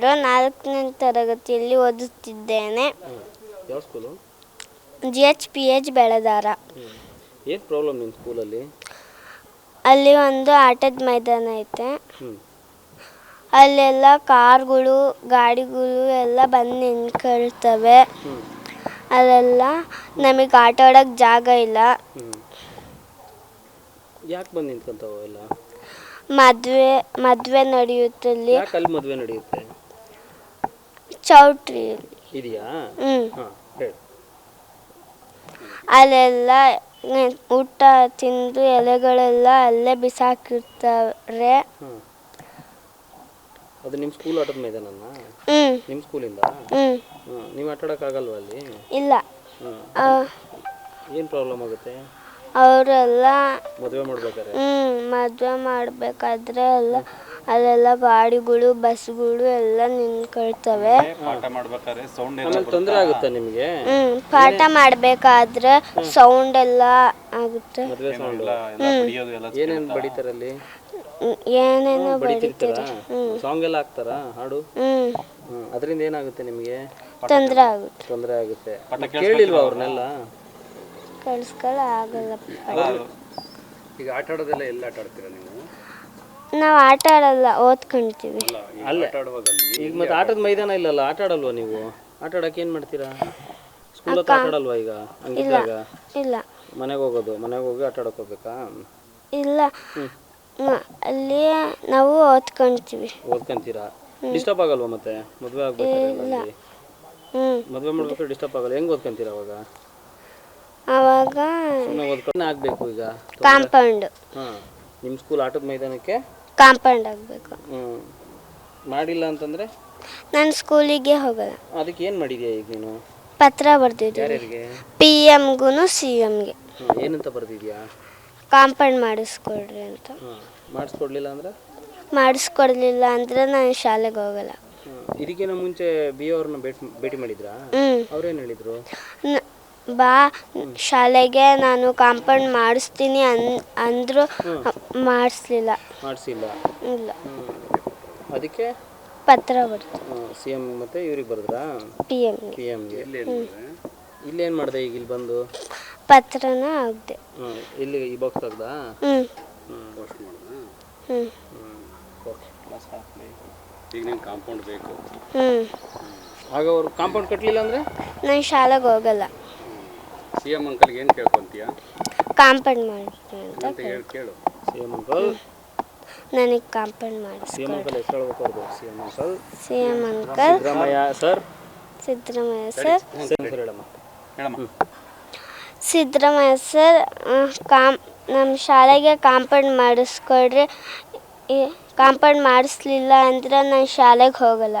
ನಾಲ್ಕನೇ ತರಗತಿಯಲ್ಲಿ ಓದುತ್ತಿದ್ದೇನೆ. ಯಾವ school G H P H ಬೆಳೆದಾರ ಏನು ಪ್ರಾಬ್ಲಮ್ ನಿಮ್ಮ ಸ್ಕೂಲಲ್ಲಿ ಅಲ್ಲಿ? ಒಂದು ಆಟದ ಮೈದಾನ ಐತೆ. ಹ್ಞೂ ಅಲ್ಲೆಲ್ಲ ಕಾರ್ಗಳು ಗಾಡಿಗಳು ಎಲ್ಲ ಬಂದು ನಿಂತ್ಕೊಳ್ತವೆ. ಹ್ಞೂ ಅಲ್ಲೆಲ್ಲ ನಮಗೆ ಆಟ ಆಡೋಕ್ಕೆ ಜಾಗ ಇಲ್ಲ. ಹ್ಞೂ ಯಾಕೆ ಬಂದು ನಿಂತ್ಕೊಂತಾವ ಎಲ್ಲ? ಮದುವೆ ಮದುವೆ ನಡೆಯುತ್ತಲ್ಲಿ. ಯಾಕೆ ಅಲ್ಲಿ ಮದುವೆ ನಡೆಯುತ್ತೆ? ಚೌಟ್ರಿ ಇದೆಯಾ? ಹ್ಞೂ ಹಾಂ ಹೇಳಿ. ಅಲ್ಲೆಲ್ಲ ನೆ- ಊಟ ತಿಂದು ಎಲೆಗಳೆಲ್ಲ ಅಲ್ಲೇ ಬಿಸಾಕಿರ್ತಾರೆ. ಹ್ಮ್. ಅದು ನಿಮ್ಮ ಸ್ಕೂಲ್ ಆಟದ ಮೈದಾನನ? ಹ್ಮ್. ನಿಮ್ಮ ಸ್ಕೂಲಿಂದ ಇಂದ? ಹ್ಮ್. ನೀವು ಆಟ ಆಡೋಕ್ಕಾಗಲ್ವಾ ಅಲ್ಲಿ? ಇಲ್ಲ. ಹಾಂ ಆ, ಏನು ಪ್ರಾಬ್ಲಮ್ ಆಗುತ್ತೆ? ಅವರೆಲ್ಲ ಮದುವೆ ಮಾಡ್ಬೇಕಾದ್ರೆ? ಹ್ಮ್ ಮದುವೆ ಮಾಡಬೇಕಾದ್ರೆ ಎಲ್ಲ ಅಲ್ಲೆಲ್ಲ ಗಾಡಿಗಳು ಬಸ್ಗಳು ಎಲ್ಲ ನಿಂತ್ಕೊಳ್ತವೆ. ಪಾಠ ಮಾಡ್ಬೇಕಾದ್ರೆ ಸೌಂಡ್ ಆಮೇಲೆ ತೊಂದರೆ ಆಗುತ್ತೆ ನಿಮಗೆ? ಹ್ಮ್ ಪಾಠ ಮಾಡಬೇಕಾದ್ರೆ ಸೌಂಡ್ ಎಲ್ಲ ಆಗುತ್ತೆ. ಮದುವೆ ಸೌಂಡ್ ಬಡಿಯೋದು ಎಲ್ಲ ಏನೇನು ಬಡಿತಾರೆ ಅಲ್ಲಿ? ಹ್ಮ್, ಏನೇನೋ ಸಾಂಗ್ ಎಲ್ಲ ಹಾಕ್ತಾರಾ ಹಾಡು? ಹ್ಮ್. ಅದರಿಂದ ಏನಾಗುತ್ತೆ ನಿಮಗೆ? ತೊಂದರೆ ಆಗುತ್ತೆ. ತೊಂದರೆ ಆಗುತ್ತೆ. ಕೇಳಿಲ್ವಾ ಅವ್ರನ್ನೆಲ್ಲ? ಕಳ್ಸ್ಕೊಳ ಆಗಲ್ಲ ಈಗ ಆಟ ಆಡೋದೆಲ್ಲ ಎಲ್ಲ ಆಟ ಆಡ್ತೀರಾ ನೀವು? ನಾವು ಆಟ ಆಡಲ್ಲ ಓದ್ಕೊಂತೀವಿ ಅಲ್ಲ ಈಗ ಮತ್ತೆ ಆಟದ ಮೈದಾನ ಇಲ್ಲಲ್ಲ ಆಟ ಆಡಲ್ವಾ ನೀವು? ಆಟ ಆಡಕ್ಕೆ ಏನು ಮಾಡ್ತೀರಾ? ಸ್ಕೂಲ್ ಹತ್ರ ಆಟ ಆಡಲ್ವಾ ಈಗ? ಹಂಗಿದ್ದಾಗ? ಇಲ್ಲ ಮನೆಗೆ ಹೋಗೋದು ಮನೆಗೆ ಹೋಗಿ ಆಟ ಆಡಕ್ಕೆ ಹೋಗ್ಬೇಕಾ? ಇಲ್ಲ. ಅಲ್ಲಿ ನಾವು ಓದ್ಕೊಂತೀವಿ ಓದ್ಕೊಂತೀರಾ? ಡಿಸ್ಟರ್ಬ್ ಆಗಲ್ವಾ ಮತ್ತೆ? ಮದುವೆ ಆಗ್ಬೇಕಾದ್ರೆ ಅಲ್ಲಿ ಹ್ಞೂ ಮದುವೆ ಮಾಡ್ಬೇಕಾದ್ರೆ ಡಿಸ್ಟರ್ಬ್ ಆಗಲ್ಲ. ಹೆಂಗ್ ಓದ್ಕೊಂತೀರಾ ಅವಾಗ? ಆವಾಗ ಸುಮ್ಮನೆ ಓದ್ಕೊಂಡು ಆಗ್ಬೇಕು ಈಗ? ಕಾಂಪೌಂಡ್ ಹಾಂ. ನಿಮ್ಮ ಸ್ಕೂಲ್ ಆಟದ ಮೈದಾನಕ್ಕೆ? ಕಾಂಪೌಂಡ್ ಆಗಬೇಕು. ಮಾಡಿಲ್ಲ ಅಂತಂದ್ರೆ? ನಾನು ಸ್ಕೂಲಿಗೆ ಹೋಗಲ್ಲ. ಅದಕ್ಕೆ ಏನು ಮಾಡಿದ್ಯಾ ಈಗ ನೀನು? ಪತ್ರ ಬರ್ದಿದ್ದೀನಿ ಯಾರ್ಯಾರಿಗೆ? ಪಿ ಎಮ್ಗೂ ಸಿ ಎಮ್ಗೆ. ಏನು ಏನಂತ ಬರ್ದಿದ್ಯಾ? ಕಾಂಪೌಂಡ್ ಮಾಡಿಸ್ಕೊಡ್ರಿ ಅಂತ. ಹ್ಞೂ ಮಾಡಿಸ್ಕೊಡ್ಲಿಲ್ಲ ಅಂದ್ರೆ? ಮಾಡಿಸ್ಕೊಡ್ಲಿಲ್ಲ ಅಂದ್ರೆ ನಾನು ಶಾಲೆಗೆ ಹೋಗಲ್ಲ. ಇದಕ್ಕಿಂತ ಮುಂಚೆ ಬಿ ಅವ್ರನ್ನ ಭೇಟಿ ಭೇಟಿ ಮಾಡಿದ್ರಾ? ಹ್ಞೂ ಅವ್ರೇನು ಹೇಳಿದ್ರು? ನ- ಬಾ ಶಾಲೆಗೆ ನಾನು ಕಾಂಪೌಂಡ್ ಮಾಡಿಸ್ತೀನಿ ಅನ್ ಅಂದರು ಮಾಡಿಸ್ಲಿಲ್ಲ. ಮಾಡಿಸಿಲ್ಲ. ಇಲ್ಲ. ಅದಕ್ಕೆ? ಪತ್ರ ಬರ್ತು ಸಿ ಎಂ ಮತ್ತು ಇವ್ರಿಗೆ ಬರೆದ್ರಾ? ಪಿ ಎಂ ಪಿ ಎಮ್ಗೆ ಇಲ್ಲೇನು ಮಾಡಿದೆ ಈಗ ಇಲ್ಲಿ ಬಂದು? ಪತ್ರನ ಆಗ್ದೆ ಹ್ಞೂ ಇಲ್ಲಿ ಈ ಬಾಕ್ಸ್ ತೆಗ್ದಾ? ಹ್ಞೂ ಹ್ಞೂ ಹ್ಞೂ ಈಗ ನಿಮ್ಗೆ ಕಾಂಪೌಂಡ್ ಬೇಕು. ಹ್ಞೂ ಆಗ ಅವ್ರು ಕಾಂಪೌಂಡ್ ಕಟ್ಟಲಿಲ್ಲ ಅಂದ್ರೆ? ನಾನು ಶಾಲೆಗೆ ಹೋಗಲ್ಲ. ಸಿ ಎಂ ಅಂಕಲ್ಗೆ ಏನು ಕೇಳ್ಕೊಂತೀಯ? ಕಾಂಪೌಂಡ್ ಮಾಡ್ತೀನಿ ಅಂತ ಅಂತ ಹೇಳಿ ಕೇಳು. C M uncle? ನನಗೆ ಕಾಂಪೌಂಡ್ ಮಾಡಿ ಸಿ ಎಂ ಅಂಕಲ್ ಹೆಸರು ಹೇಳ್ಬೇಕು C M uncle? C M uncle. Siddaramaiah sir? Siddaramaiah sir. ಸರಿ ಸರ್ ಹೇಳಮ್ಮ. ಹೇಳಮ್ಮ. ಸಿದ್ದರಾಮಯ್ಯ ಸರ್ ಕಾಮ್ ನಮ್ಮ ಶಾಲೆಗೆ ಕಾಂಪೌಂಡ್ ಮಾಡಿಸ್ಕೊಡ್ರಿ. ಈ ಕಾಂಪೌಂಡ್ ಮಾಡಿಸ್ಲಿಲ್ಲ ಅಂದ್ರೆ ನಾನು ಶಾಲೆಗೆ ಹೋಗಲ್ಲ.